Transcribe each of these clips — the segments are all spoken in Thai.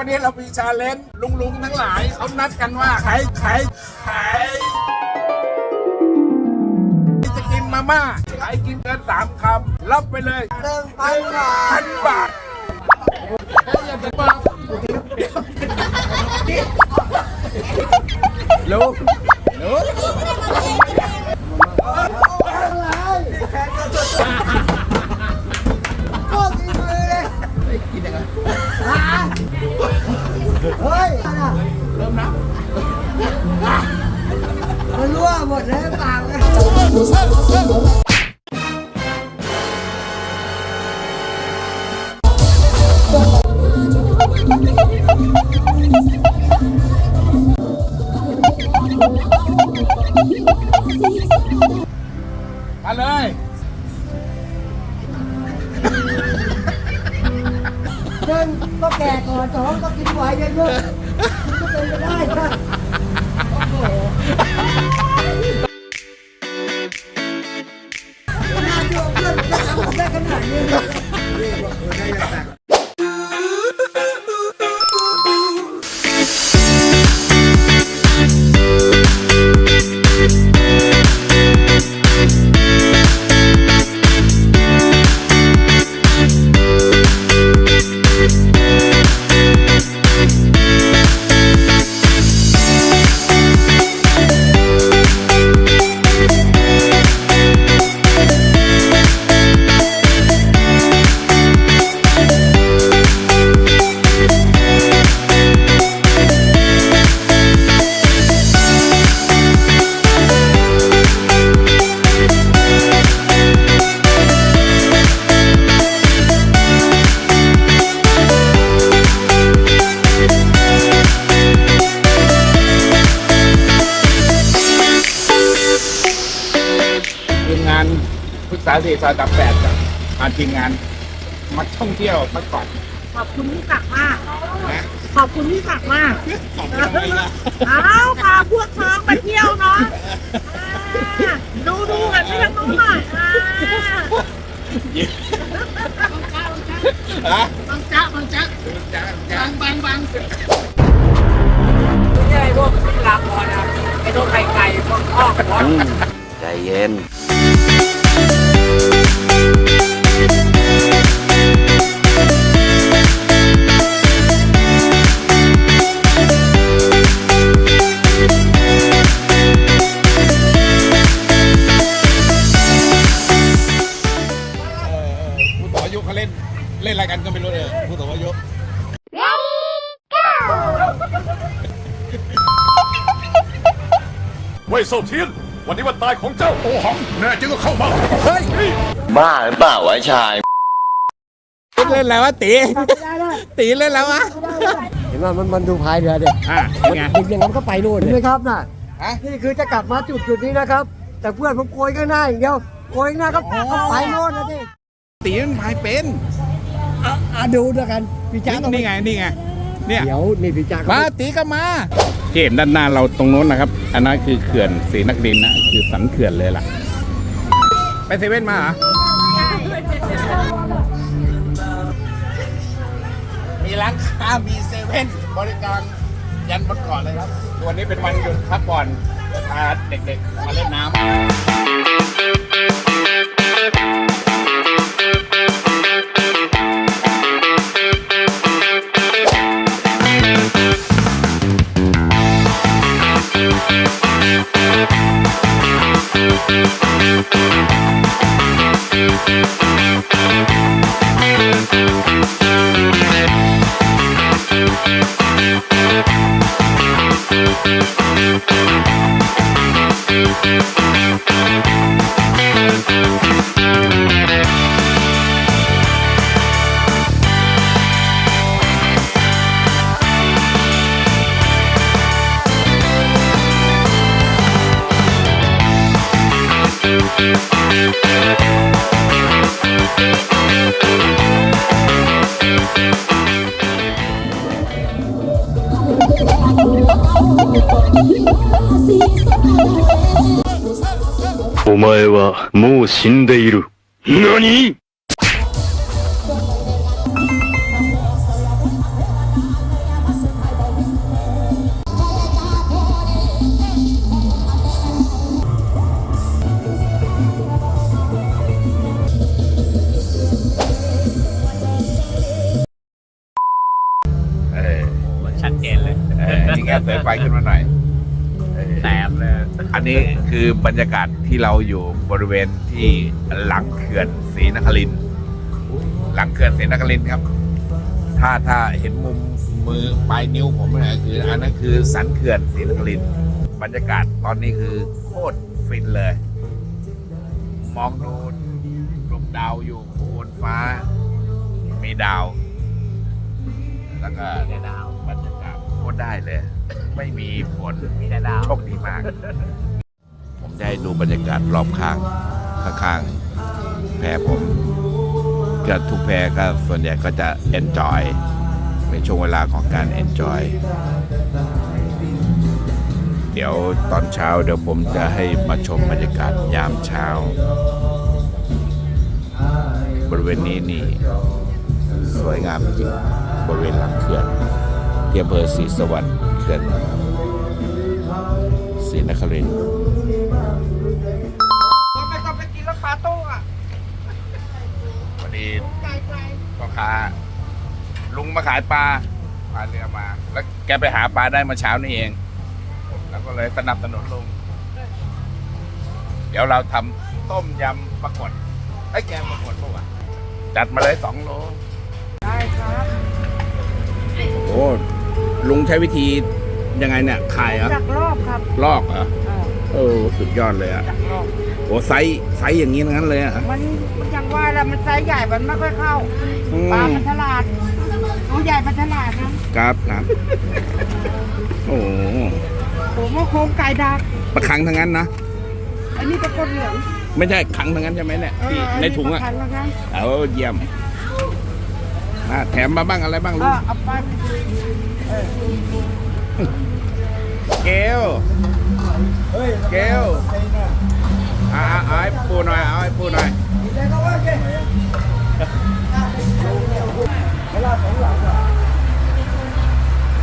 วันนี้เรามีชาเลนจ์ลุงลุงๆทั้งหลายเขานัดกันว่าใครใครใครที่จะกินมาม่าใครกินเกินสามคำรับไปเลยหนึ่งพันบาทพันบาทอย่าจะมาลุงลุงโคตรดีมือ เลยกินยังไงเฮ้ยเริ่มนะมันรั่วหมดเลยปากเลย ทีมงานมาท่องเที่ยวพักผ่อนขอบคุณพี่ศักดิ์มาก นะขอบคุณพี่ศักดิ์มากเอาพาพวกท้องไปเที่ยวเนาะอ่าดูดูกันที่ทางโน้นหน่อยอ่าฮะบางจ๊ะบางจ๊ะจ้าจ้า บางบางไม่ใช่พวกลาพอนะไอ้พวกไข่ไก่พวกอ้อกพอ ใจเย็นผู้ เว่ยเซาเทียน วันนี้วันตายของเจ้าโอหัง แน่จริงก็เข้ามา เฮ้ย บ้าหรือเปล่าวะไอ้ชาย เล่นแล้ววะตีตีเล่นแล้ววะเห็นว่ามันมันดูพายเรือเด็กอะเป็นไงดึงอย่างนั้นก็ไปนู่นเห็นไหมครับน่ะฮะนี่คือจะกลับมาจุดจุดนี้นะครับ แต่เพื่อนผมโกยข้างหน้าอย่างเดียวโกยข้างหน้าก็ก็ไปโน่นนะที่ตีมันพายเป็นอะอะดูด้วยกันพี่จ้าต้องนี่ไงนี่ไงเนี่ยเดี๋ยวนี่พี่จ้ามาตีก็มา ที่เกมด้านหน้าเราตรงโน้นนะครับ อันนั้นคือเขื่อนศรีนักดินนะคือสันเขื่อนเลยล่ะ ไปเซเว่นมาเหรอมีร้านค้ามีเซเว่นบริการยันประกอบเลยครับ วันนี้เป็นวันหยุดพักผ่อนพาเด็กๆมาเล่นน้ำ 死んでいる。何เออชัดเจนเลย เออนี่แกเสริมไฟขึ้นมาหน่อย แสบเลยอันนี้คือบรรยากาศที่เราอยู่บริเวณที่หลังเขื่อนศรีนครินหลังเขื่อนศรีนครินครับ ถ้าถ้าเห็นมุมมือปลายนิ้วผมเนี่ยคืออันนั้นคือสันเขื่อนศรีนครินบรรยากาศตอนนี้คือโคตรฟินเลย มองดูรูปดาวอยู่บนฟ้า มีดาว แล้วก็ดาวบรรยากาศ ตรได้เลย ไม่มีฝนมีแต่ดาว โชคดีมาก ผมจะให้ดูบรรยากาศรอบข้างข้างๆแพรผมก็ทุกแพรก็ส่วนใหญ่ก็จะ enjoy เป็นช่วงเวลาของการ enjoy เดี๋ยวตอนเช้าเดี๋ยวผมจะให้มาชมบรรยากาศยามเช้า บริเวณนี้นี่ สวยงามจริงบริเวณหลังเขื่อน ที่อำเภอศรีสวรรค์เขื่อนศรีนครินทร์ก็ไปก็ไปกินแล้วปลาโต้อะวันนี้ไก่ไฟพ่อค้าลุงมาขายปลาพาเรือมา แล้วแกไปหาปลาได้เมาเช้านี่เอง แล้วก็เลยสนับสนุนลุง เดี๋ยวเราทำต้มยำปลากดไอ้ยแกงปลากดปะวะจัดมาเลยสองโล ได้ครับ โอ้ ลุงใช้วิธียังไงเนี่ยขายเหรอจากรอบครับลอกเหรออ่าโอ้สุดยอดเลยอะจากรอบ โอ้ไซส์ไซส์อย่างนี้ทั้งนั้นเลยอะมันมันยังว่าแล้วมันไซส์ใหญ่มันไม่ค่อยเข้าอืปลาม มันฉลาดตัวใหญ่มันฉลาดนะครับครับ โอ้โหผมว่าโครงไก่ดัก ประคังทั้งนั้นนะ อันนี้เป็นก้นเหลืองไม่ใช่ขังทั้งนั้นใช่ไหมเนี่ยเออที่อัในถุงอะปลาคันแล้วกันเอาเยี่ยมมาแถมมาบ้างอะไรบ้างเอลูอกเอาไป เออเกลเกลอ่าเอาให้ปูหน่อย เอาให้ปูหน่อย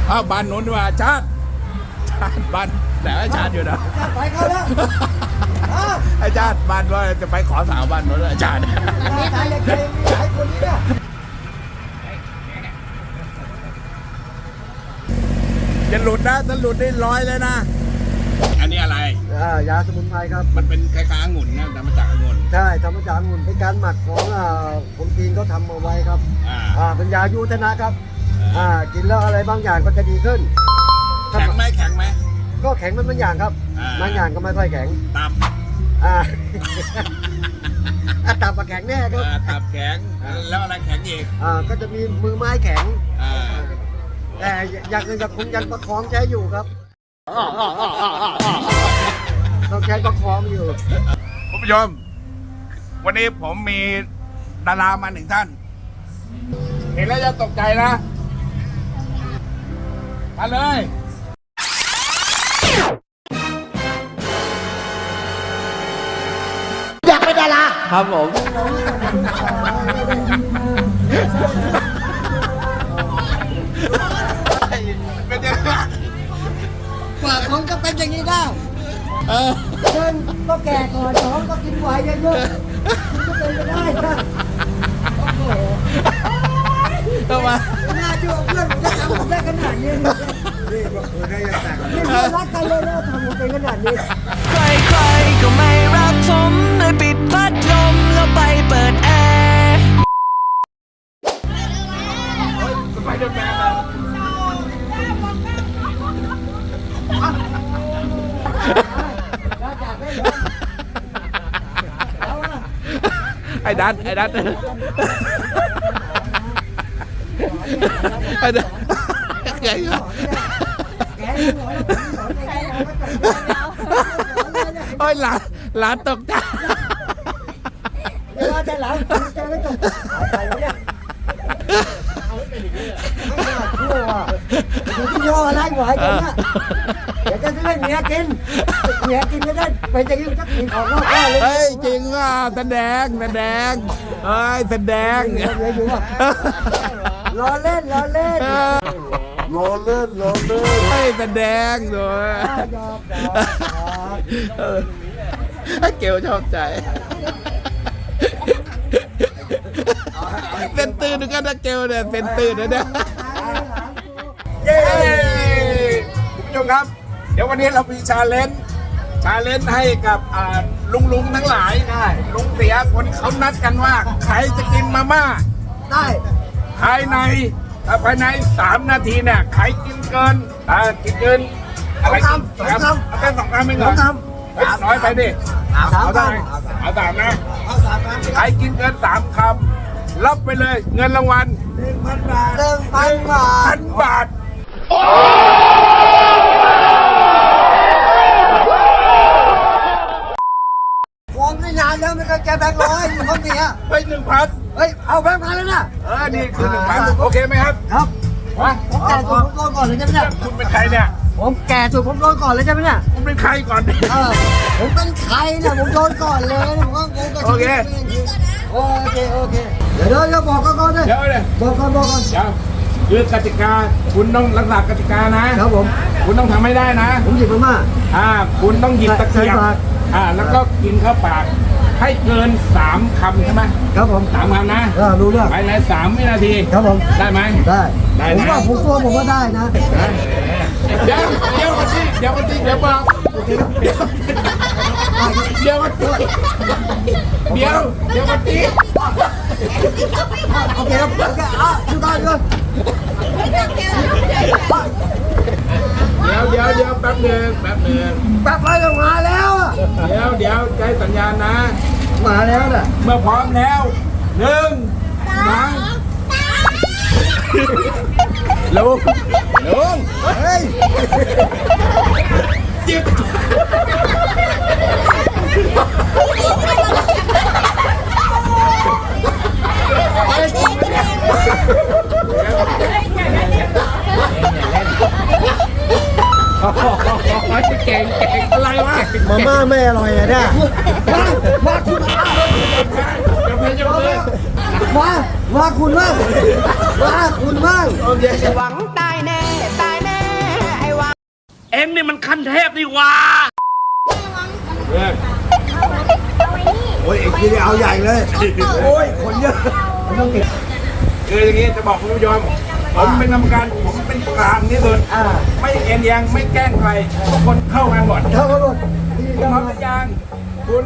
อ้าวบ้านหนุนดีกว่าชาติ ชาติบ้านแต่ไอ้ชาติอยู่นะไปเขาแล้วอ้าวไอ้ชาติบ้านว่าจะไปขอสาวบ้านหนุนไอ้ชาติตายตายเลยใครมีหลายคนนี้เนี่ย จะหลุดนะถ้าหลุดได้ร้อยเลยนะ อันนี้อะไร อ่ายาสมุนไพรครับ มันเป็นคล้ายๆองุ่นนะแต่มาจากองุ่น ใช่ทำมาจากองุ่นเป็นการหมักของอ่าคนจีนเขาทำเอาไว้ครับ อ่า อ่าเป็นยายุทธนะครับ อ่ากินแล้วอะไรบางอย่างก็จะดีขึ้น แข็งไหมแข็งไหม ก็แข็งมันบางอย่างครับอ่า บางอย่างก็ไม่ค่อยแข็ง ตับอ่า อะตับมาแข็งแน่ครับ อ่าตับแข็ง แล้วอะไรแข็งอีก อ่าก็จะมีมือไม้แข็ง อ่า แต่อย่างอื่นก็คงยังประคองใช้อยู่ครับต้องใช้ประคองอยู่ คุณผู้ชม วันนี้ผมมีดารามาหนึ่งท่าน เห็นแล้วจะตกใจนะมาเลย อยากเป็นดารา ครับผม กว่าคนก็เป็นอย่างนี้ได้หนึ่งก็แก่ก่อนสองก็กินไหวเยอะๆคุณก็เป็นไปได้นะโอ้โหทำไมน่าเชื่อเพื่อนผมจะทำผมได้ขนาดนี้เลยนี่ก็คือได้ยังแต่นี่เพื่อนรักกันเลยนะทำผมเป็นขนาดนี้ ใครๆก็ไม่รักผมเลยปิดพัดลมแล้วไปเปิดแอร์ ไอ้ดันไอ้ดันไอ้ดันไงวะแกยังหน่อยแล้วผมสอนแกเอาไว้ก่อนโอ้ยหลานหลานตกใจเดี๋ยวเราจะหลังจะไม่ตกหายไปแล้วเนี่ยไม่น่าเชื่ อว่ะเดี๋ยวที่ย่ออะไรหวายกันเนี่ยเดี๋ยวจะซื้อให้เมียกินเมียกินไม่ได้เป็นจะยิ่งจะกินของนอกบ้านเลยเฮ้ยจริงว่าแสดงแสดงเฮ้ยแสดงเดี๋ยวเดี๋ยวอยู่ว่ะล้อเล่นล้อเล่นล้อเล่นล้อเล่นเฮ้ยแสดงด้วยยอมยอมยอมเออเกลชอบใจเป็นตื่นกันนะเกลเนี่ยเป็นตื่นนะเนี่ย ตายแล้วหลานกูครับ เดี๋ยววันนี้เรามีชาเลนจ์ชาเลนจ์ให้กับอ่าลุงลุงๆทั้งหลายลุงเสียคนเขานัดกันว่า ใครจะกินมาม่าได้ภายในอ่าภายในสามนาทีเนี่ยใครกินเกินอ่ากินเกินอะไรสองคำครับสองคำเอาแค่สองคำไม่เหรสอองคเฮ้ยน้อยไปดิสามเอาได้คำเอาสามนะเอาสามคำใครกินเกินสามคำรับไปเลยเงินรางวัลหนึ่งพันบาทหนึ่งพันบาพัทนบาท ผมนี่นานแล้วไม่เคยแกแบงค์ร้อยอยู่คนเนี้ยไปหนึ่งพันเฮ้ย เอาแบงค์พันแล้วนะ เออนี่คือหนึ่งพันโอเคไหมครับครับผมแก่สุดผมโดนก่อนเลยใช่ไหมเนี่ยคุณเป็นใครเนี่ยผมแก่สุดผมโดนก่อนเลยใช่ไหมเนี่ยคุณเป็นใครก่อนดิเออผมเป็นใครเนี่ยผมโดนก่อนเลยผมก็งงกับโอเคโอเคโอเคเดี๋ยวเดี๋ยวเดี๋ยวบอกก่อนก่อนเลยเดี๋ยวเลยบอกก่อนบอกก่อน เดี๋ยว คือกติกาคุณต้องรักษากติกานะ ครับผม คุณต้องทำให้ได้นะ ผมหยิบมาม่า อ่า คุณต้องหยิบตะเกียบใส่ปากอ่า แล้วก็กินเข้าปาก ให้เกินสามคำใช่ไหมครับผมสามคำนะเออรู้เรื่องภายในสามวินาทีครับผม ได้ไหม ได้ได้ผมนะ ว่าผมกลัวผมว่าได้นะนะเดี๋ยวเดี๋ยววันที่เดี๋ยววันที่เดี๋ยวบอกเดี๋ยววันที่เดี๋ยวเดี๋ยววันที่โอเคครับโอเคอะดูก่อนดูก่อน เดี๋ยวเดี๋ยวเดี๋ยวแป๊บหนึ่งแป๊บหนึ่งแป๊บไรก็มาแล้วอะเดี๋ยวเดี๋ยวใจสัญญาณนะ มาแล้วน่ะเมื่อพร้อมแล้วหนึ่งสองลุงลุงเฮ้ยหยิบ เก่งเก่งอะไรวะมาม่าไม่อร่อยอะเนี่ยมามาคุณมาเดี๋ยวเพลงจะเพลงมามาคุณมากมาคุณมากหวังตายแน่ตายแน่ไอ้หวังเอ็งนี่มันขั้นเทพนี่หว่าเพื่อนโอ้ยไอ้ทีนี่เอาใหญ่เลย โอ้ยคนเยอะมันต้องเก็บคืออย่างนี้จะบอกคุณผู้ชม ผมเป็นกรรมการผมเป็นกลางที่สุดอ่า ไม่เอ็นเอียงไม่แกล้งใครทุกคนเข้ากันหมดเท่ากันหมดที่คุณทำพร้อมมาหรือยังคุณ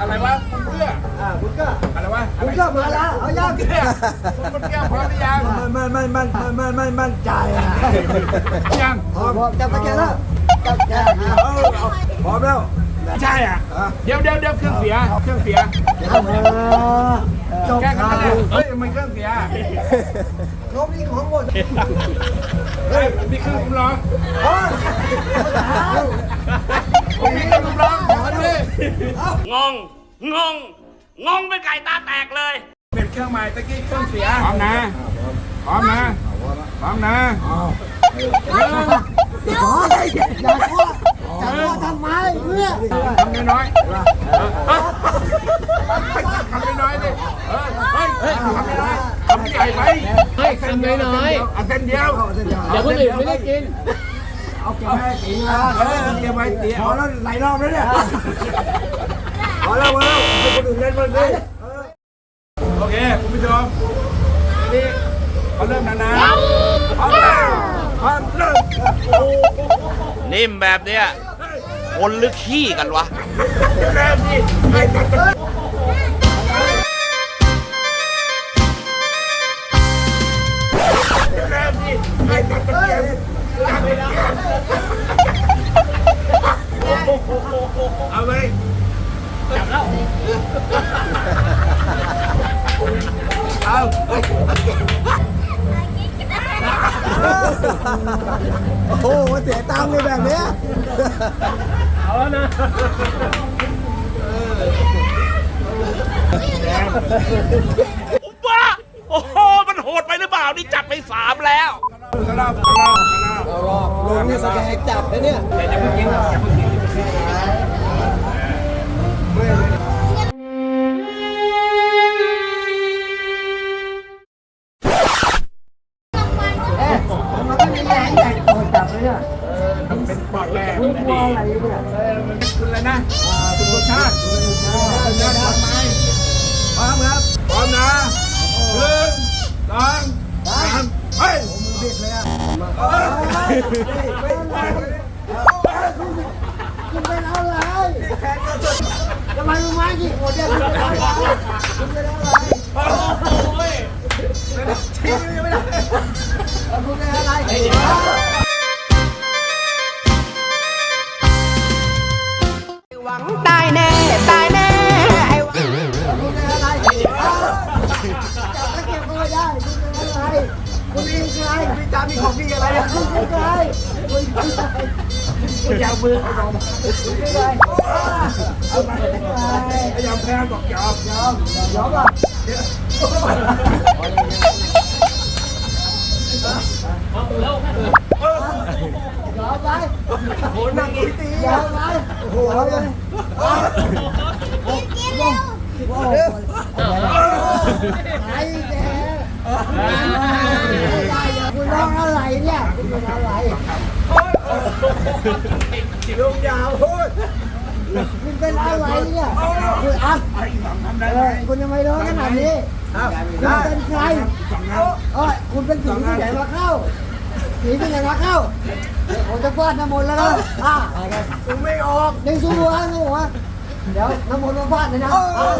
อะไรวะคุณเพื่ออ่าคุณก็อะไรวะคุณก็มาแล้ว เอายังเนี่ยคุณคนเพื่อพร้อมหรือยังไม่ไม่ไม่ไม่ไม่ไม่มั่นใจอะยังพร้อมพร้อมจับตะแกรงแล้วจับแกรงเออเอาพร้อมแล้วไม่ใช่อะเดี๋ยวเดี๋ยวเดี๋ยวเครื่องเสียเครื่องเสียจบแก้กันข่าไม่ได้วเฮ้ยมันเครื่องเสีย ครบนี่ของหมดเฮ้ยนี่เครื่องคุณร้องโอ้ยผมมีเครื่องคุณร้องขอดิงง งง งงเป็นไก่ตาแตกเลย เป็นเครื่องใหม่ตะกี้เครื่องเสียพร้อมนะพร้อมนะพร้อมนะหนึ่งโอ้ยอย่าโทษอย่าโทษทำไมเพื่อทำน้อยๆเออทำน้อยๆดิเออเฮ้ยเฮ้ยทำน้อยๆ ทำใหญ่ไปเฮ้ยทำน้อยๆเอาเส้นเดียวเดี๋ยวคนอื่นไม่ได้กิน เอาเก็บไว้กินนะเออเตรียมไว้เตรียมพอแล้วหลายรอบแล้วเนี่ยพอแล้วพอแล้วให้คนอื่นเล่นบ้างดิโอเคคุณผู้ชมนี่เขาเริ่มนานๆพร้อมแล้วพร้อมเริ่มนิ่มแบบเนี้ยคนหรือขี้กันวะเริ่มดิให้ตัดกัน เอาไปจับแล้ว เอาเฮ้ยโอ้โหเสียตังค์เลยแบบเนี้ยว้าโอ้โห มันโหดไปหรือเปล่า นี่จับไปสามแล้ว กระรอกกระรอกกระรอกลงนี่สแกนจับเลยเนี่ยอย่าเพิ่งกินอย่าเพิ่งกินเอ๊ะมันไม่มีแรงใหญ่โดนจับเลยเนี่ยต้องเป็นปอดแรกคุณกลัวอะไรเนี่ยเออมันเป็นคุณอะไรนะคุณรสชาติรสชาติปอดไหมพร้อมครับพร้อมนะหนึ่งสอง เฮ้ยบิดเลยอะคุณเป็นอะไรทำไมมึงมากี่คนเนี่ยคุณเป็นอะไรคุณเป็นอะไรชี้ไม่ได้คุณเป็นอะไรังตายแน่ตายแน่ไอ้คุณเป็นอะไรจับตะเกียบก็ไม่ได้คุณเป็นไร คุณเป็นใครพี่จามีของดีอะไรคุณเป็นใครคุณเป็นใครคุณยากมือเอาลงคุณเป็นใครเอาไปเป็นใครยอมแพ้บอกยอมยอมยอมป่ะยอมไปโหนั่งอีตียอมไปโอ้โหเลยกินเร็วโอ้โหไอ้ คุณร้องอะไรเนี่ยคุณเป็นอะไรลูกยาวพูดคุณเป็นอะไรเนี่ยคุณอะคุณทำไมร้องขนาดนี้คุณเป็นใครเออคุณเป็นผีที่ไหนมาเข้าผีที่ไหนมาเข้าผมจะฟาดน้ำมนต์แล้วนะอะกูไม่ออกยังสู้หัวสู้หัวเดี๋ยวน้ำมนต์มาฟาดเลยนะอะ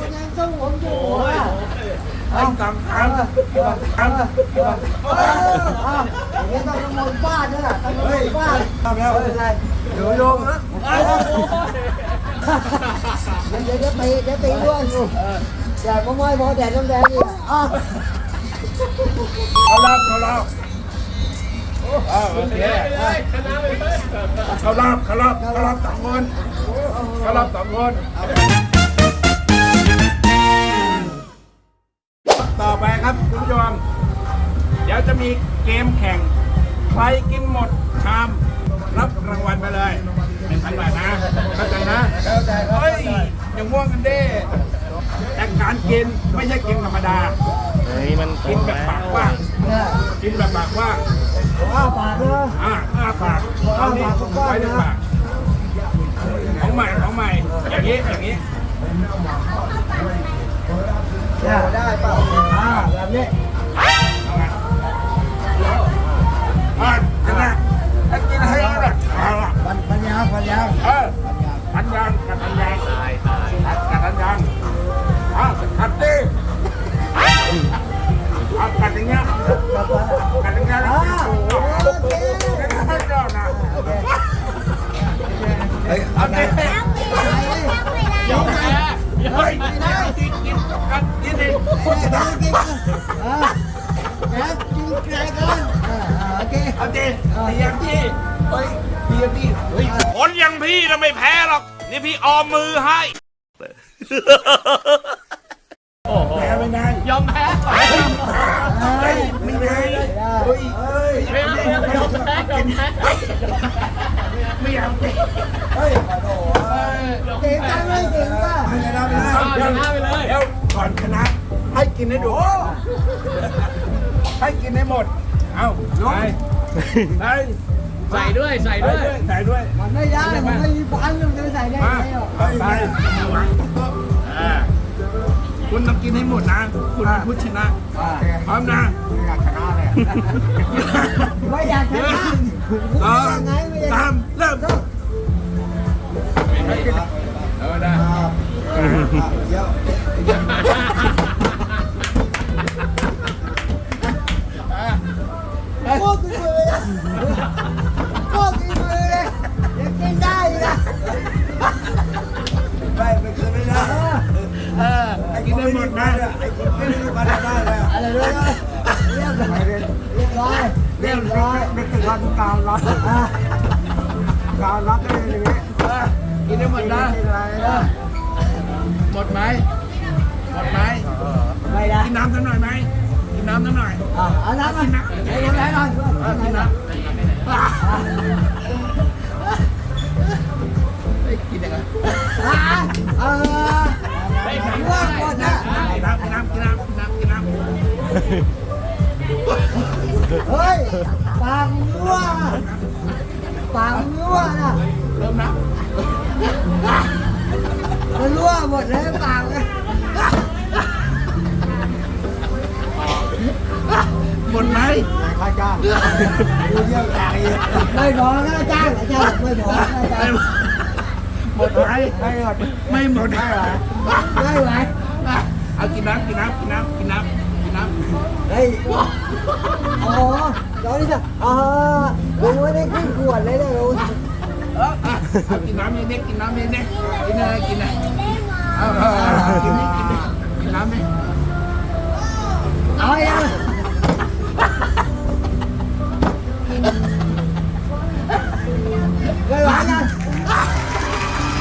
คุณยังสู้ผมสู้หัวอะ ไอ้กังคันเออเออเออเอออะอย่างนี้ต้องน้ำมนต์ฟาดนั่นแหละต้องน้ำมนต์ฟาดทำแล้วไม่เป็นไรเดี๋ยวโยมนะเดี๋ยวเดี๋ยวตีเดี๋ยวตีด้วยแดดมาไม่พอแดดต้องแดดอีกอะเขารับเขารับอ่าโอเคเขารับเขารับเขารับสองคนเขารับสองคน ต่อไปครับคุณผู้ชมเดี๋ยวจะมีเกมแข่ง ใครกินหมดชาม รับรางวัลไปเลยเป็นพันบาทนะ เข้าใจนะเข้าใจเฮ้ยอย่างม่วงกันเด้แต่การกินไม่ใช่กินธรรมดาเฮ้ยมันกินแบบปากกว่างเนี่ยกินแบบปากกว่างอ้าปากเลยอ่าอ้าปากเอานี่ไว้ในปากของใหม่ของใหม่อย่างนี้อย่างนี้ เนี่ยได้เปล่าอ่าแบบนี้อ่าจะนะถ้ากินให้แบบเอาล่ะปัญปัญญาปัญญาเออพันยางบันยางกัดกับพันยางอ่ากัดดิ คุณจะได้กินอ่าแกกินแกกันอ่าโอเค เอาดิเตียงที่เฮ้ยเตียงที่เฮ้ยคนอย่างพี่นะไม่แพ้หรอก นี่พี่ออมมือให้ แพ้ไม่ได้ยอมแพ้เฮ้ยไม่ได้เฮ้ยเฮ้ยไม่เอายอมแพ้ยอมแพ้ไม่เอาดิเฮ้ยโอ้ยเก่งจังเลยเก่งป่ะชนะไปเลยชนะไปเลย เดี๋ยวก่อนชนะให้ กินให้ดูให้กินให้หมด เอาไปไปใส่ด้วยใส่ด้วย ใส่ด้วย มันไม่ได้มันไม่มีฟันมันจะใส่ได้มาไงอะไปไปอ่าคุณต้องกินให้หมดนะ คุณเป็นผู้ชนะพร้อมนะไม่อยากชนะสองยังไงไม่อยากสามเริ่มเออได้ โคตรมือเลยโคตรมือเลยยังกินได้นะไปไปคืนไม่ได้เออกินให้หมดนะไอ้กินไม่ได้มาได้เลยอะไรด้วยนะเรียบร้อยเรียบร้อยเรียบร้อยไม่ถึงวันกาวรัดอะกาวรัดได้อย่างนี้กินให้หมดนะอะไรนะหมดไหมหมดไหมไม่ได้กินน้ำสักหน่อยไหม กินน้ำสักหน่อยอะเอาน้ำมาให้น้ำไหลหน่อยเออกินน้ำกินยังไงอะเออว่าก่อนนะกินน้ำกินน้ำกินน้ำกินน้ำกินน้ำเฮ้ยปากมั่วปากมั่วนะเริ่มนะมันรั่วหมดเลยปากเลย หมดไหม ข ค่าจ้างดูเที่ยวจ่ายเองไม่บอกค่าจ้างอาจารย์ไม่บอกค่าจ้างหมดไหมไม่หมดไม่หมดไม่ไหวไ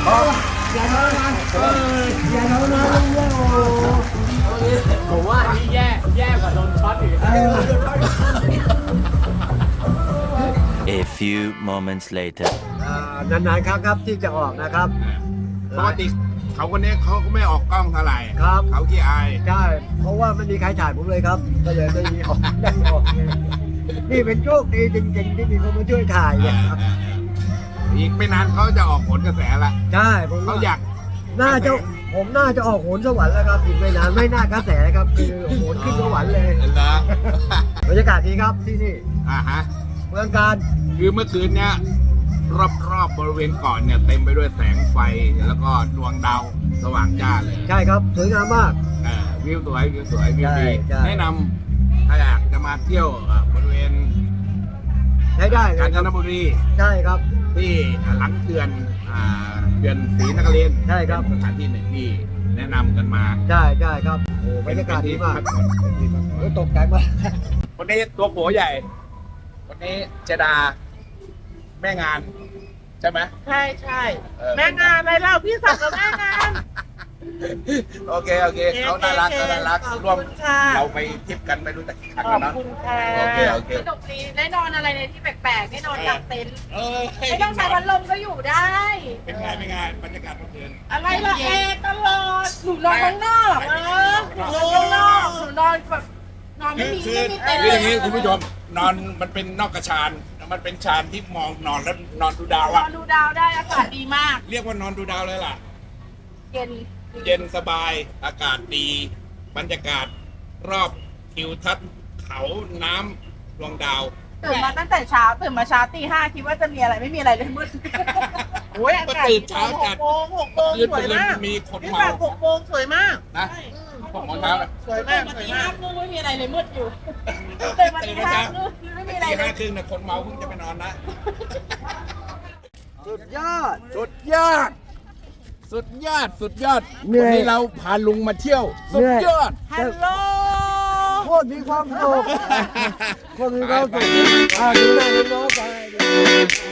อย่าโดนนะอย่านนะลุงเรื่องโอ้ผมว่านี่แย่แย่กว่าโดนช็อตอีก A few moments later. นานๆครั้งครับที่จะออกนะครับ ปกติเขาคนนี้เขาก็ไม่ออกกล้องเท่าไหร่ครับ เขาขี้อายใช่เพราะว่าไม่มีใครถ่ายผมเลยครับ ก็เลยไม่มีออกได้ออกเลยนี่เป็นโชคดีจริงๆที่มีคนมาช่วยถ่ายเนี่ยครับอี กไม่นานเขาจะออกผลกระแสละใช่ผมเขาอยาก น่าจะ ผมน่าจะออกโหนสวรรค์แล้วครับอีกไม่นานไม่น่ากระแสครับคือโหนขึ้นสวรรค์เลยเหรอบรรยากาศดีครับที่นี่อ่าฮะ เมืองการ คือเมื่อคืนเนี้ยรอบๆบบริเวณเกาะเนี่ยเต็มไปด้วยแสงไฟแล้วก็ดวงดาวสว่างจ้าเลยใช่ครับสวยงามมาก เออวิวสวยวิวสวยวิวดีใช่ใช่ แนะนำถ้าอยากจะมาเที่ยวเอ่อบริเวณใช้ได้เลกายญคจรับนบุรี ใช่ครับ ที่หลังเขื่อนอ่าเขื่อนศรีนครินทร์ใช่ครับ เป็นสถานที่หนึ่งที่แนะนำกันมาใช่ใช่ครับโอ้บรรยากาศดีมากเป็นที่พักผ่อนโอ้ตกใจมากคนนี้ตัวโผใหญ่ คนนี้เจดา แม่งาน ใช่ไหมใช่ใช่เออ แม่งานอะไรเล่าพี่สักกับแม่งาน โอเค โอเคเขาน่ารักเขาน่ารักขอบร่วมคุณค่ะ เราไปทริปกันไม่รู้จักกี่ครั้งขอแล้วบเนาะ คุณค่ะโอเคโอเค สนุกดีได้นอนอะไรในที่แปลกๆได้นอนกลางเต็นท์เออไม่ต้องใช้พัดลมก็อยู่ได้ เป็นไงเป็นไงบรรยากาศเมื่อคืนอะไรล่ะเอตลอดหนูนอนข้างนอกเออหนูนอนข้างนอกหนูนอนแบบนอนไม่คือมีคือไม่มีเต็นท์คืออย่างนี้คุณผู้ชมนอนมันเป็นนอกกระชานมันเป็นชานที่มองนอนแล้วนอนดูดาวนออะนดูดาวได้อากาศดีมาก เรียกว่านอนดูดาวเลยล่ะ เย็น เย็นสบายอากาศดี บรรยากาศรอบทิวทัศน์เขาน้ำดวงดาว ตื่นมาตั้งแต่เช้าตื่นมาเช้าตีห้าคิดว่าจะมีอะไรไม่มีอะไรเลยมืดโอ้ยอากาศตื่นเช้าจัด หกโมงหกโมงคืนสไปวยเลยมากมีคนพี่เมาแบบหกโมงสวยมากนะผมมองเช้าสวยตื่มานกมาสวยตีมาห้ากครึ่งไม่มีอะไรเลยมืดอยู่ตื่นมาตีห้าครึ่งไม่มีอะไรตีเลห้าย ครึ่งนะคนเมาเพิ่งจะไปนอนนะ สุดยอด สุดยอด สุดยอดสุดยอดเหนื่วัอยนนี้เราพาลุงมาเที่ยว สุดยอดฮัลโหลโคตรมีความสุขโคตรมีความสุขอ่าดูหน้าน้องๆไป